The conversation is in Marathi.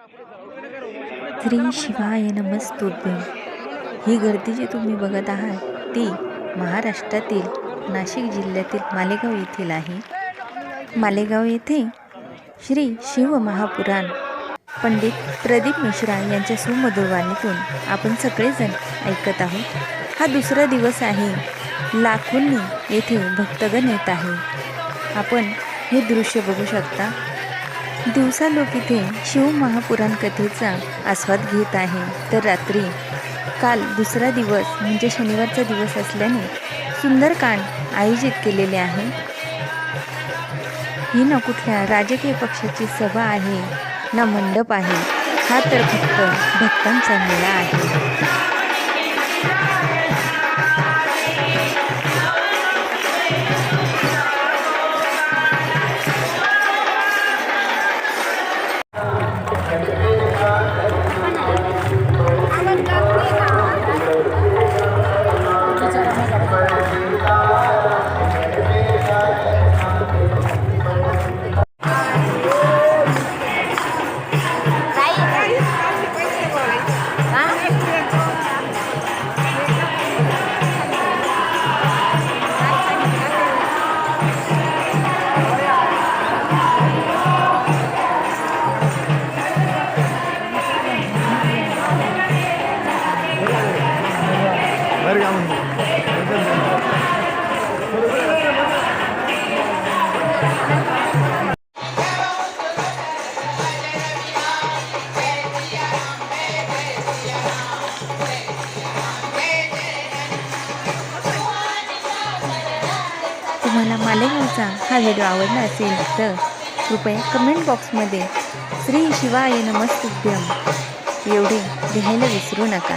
श्री शिवाय नमस्तुभ्यं ही गर्दी जी तुम्ही बघत आहात. ती महाराष्ट्रातील नाशिक जिल्ह्यातील मालेगाव येथील आहे. मालेगाव येथे श्री शिव महापुराण पंडित प्रदीप मिश्रा यांच्या सुमधुर वाणीतून आपण सगळेजण ऐकत आहोत. हा दुसरा दिवस आहे. लाखोंनी येथे भक्तगण येत आहे. आपण हे दृश्य बघू शकता. दिवसा लोक इथे शिव महापुराण कथेचा आस्वाद घेत आहे. तर रात्री काल दुसरा दिवस म्हणजे शनिवारचा दिवस असल्याने सुंदरकांड आयोजित केलेले आहे. ही ना कुठल्या राजकीय पक्षाची सभा आहे ना मंडप आहे हा तर फक्त भक्तांचा मेळा आहे. तुम्हाला मालेगावचा हा व्हिडिओ आवडला असेल तर कृपया कमेंट बॉक्समध्ये श्री शिवाय नमस्तुभ्यम. एवढे लिहायला विसरू नका.